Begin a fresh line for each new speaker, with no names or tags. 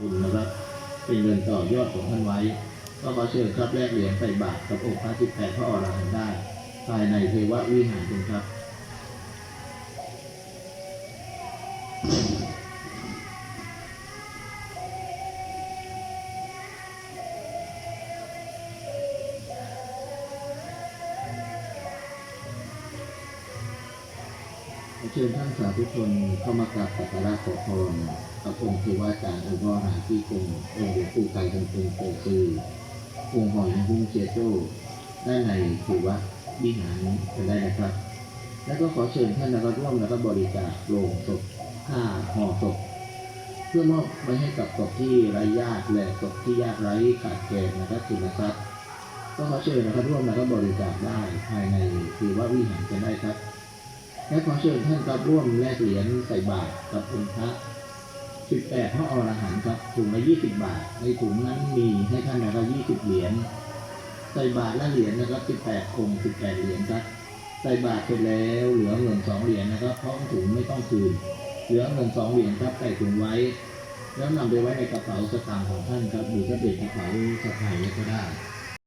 คุณนะครับ เป็นเงินต่อยอดของท่านไว้ ก็มาเชิญครับแลกเหรียญใส่บาตรกับองค์พระสิบแปดพระอรหันต์ได้ ภายในเทววิหารคุณครับ เชิญท่านสาธุชนเข้ามากราบสักการะขอพรกับองค์เทวาจารย์องค์พระมหาที่คงองค์หลวงปู่ไก่ทองคงโปซือองค์หอยนางบุ้งเจโจ้ด้านในเทววิหารกันได้นะครับ แล้วก็ขอเชิญท่านนะครับร่วมแล้วก็บริจาคโลงศพผ้าห่อศพเพื่อมอบไว้ให้กับศพที่ไร้ญาติและศพที่ยากไร้ขาดแคลนนะครับคุณนะครับก็ขอเชิญนะครับร่วมแล้วก็บริจาคได้ภายในเทววิหารกันได้ครับ และขอเชิญท่านครับร่วมแลกเหรียญใส่บาตรกับองค์พระ18พระอรหันต์ครับถุงละ20 บาท ในถุงนั้นมีให้ท่านนะครับ20 เหรียญใส่บาตรและเหรียญนะครับ18คง18 เหรียญครับใส่บาตรเสร็จแล้วเหลือเงิน2เหรียญนะครับเพราะถุงไม่ต้องคืน เหลือเงิน2เหรียญครับใส่ถุงไว้ แล้วนำไปไว้ในกระเป๋าสตางค์ของท่านครับหรือจะเป็นกระเป๋าสะพายก็ได้